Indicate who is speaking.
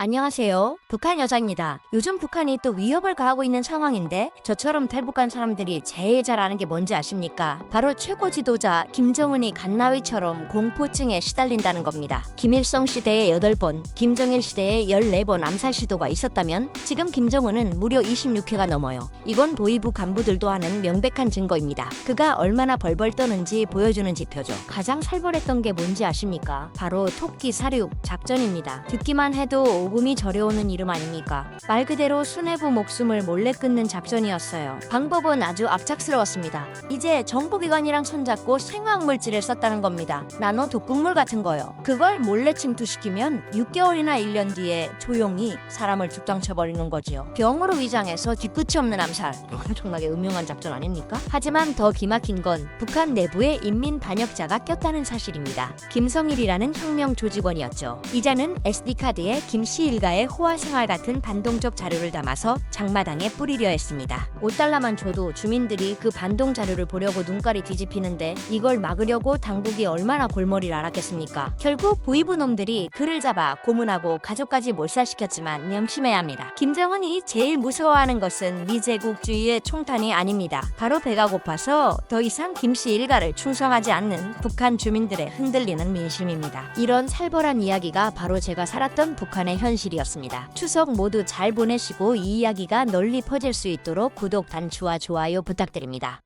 Speaker 1: 안녕하세요. 북한 여자입니다. 요즘 북한이 또 위협을 가하고 있는 상황인데 저처럼 탈북한 사람들이 제일 잘 아는 게 뭔지 아십니까? 바로 최고 지도자 김정은이 갓나위처럼 공포증에 시달린다는 겁니다. 김일성 시대에 8번, 김정일 시대에 14번 암살 시도가 있었다면 지금 김정은은 무려 26회가 넘어요. 이건 보이부 간부들도 하는 명백한 증거입니다. 그가 얼마나 벌벌 떠는지 보여주는 지표죠. 가장 살벌했던 게 뭔지 아십니까? 바로 토끼 사륙 작전입니다. 듣기만 해도 오금이 저려오는 이름 아닙니까? 말 그대로 수뇌부 목숨을 몰래 끊는 작전이었어요. 방법은 아주 압착스러웠습니다. 이제 정보기관이랑 손잡고 생화학물질을 썼다는 겁니다. 나노 독극물 같은 거요. 그걸 몰래 침투시키면 6개월이나 1년 뒤에 조용히 사람을 죽당쳐버리는 거지요. 병으로 위장해서 뒤끝이 없는 암살. 엄청나게 음흉한 작전 아닙니까? 하지만 더 기막힌 건 북한 내부에 인민 반역자가 꼈다는 사실입니다. 김성일이라는 혁명 조직원이었죠. 이자는 SD카드에 김씨 일가의 호화 생활 같은 반동적 자료를 담아서 장마당에 뿌리려 했습니다. 5달러만 줘도 주민들이 그 반동 자료를 보려고 눈깔이 뒤집히는데 이걸 막으려고 당국이 얼마나 골머리를 앓았겠습니까? 결국 보이부 놈들이 그를 잡아 고문하고 가족까지 몰살시켰지만 명심해야 합니다. 김정은이 제일 무서워하는 것은 미제국주의의 총탄이 아닙니다. 바로 배가 고파서 더 이상 김씨 일가를 충성하지 않는 북한 주민들의 흔들리는 민심입니다. 이런 살벌한 이야기가 바로 제가 살았던 북한의 현실이었습니다. 추석 모두 잘 보내시고 이 이야기가 널리 퍼질 수 있도록 구독, 단추와 좋아요 부탁드립니다.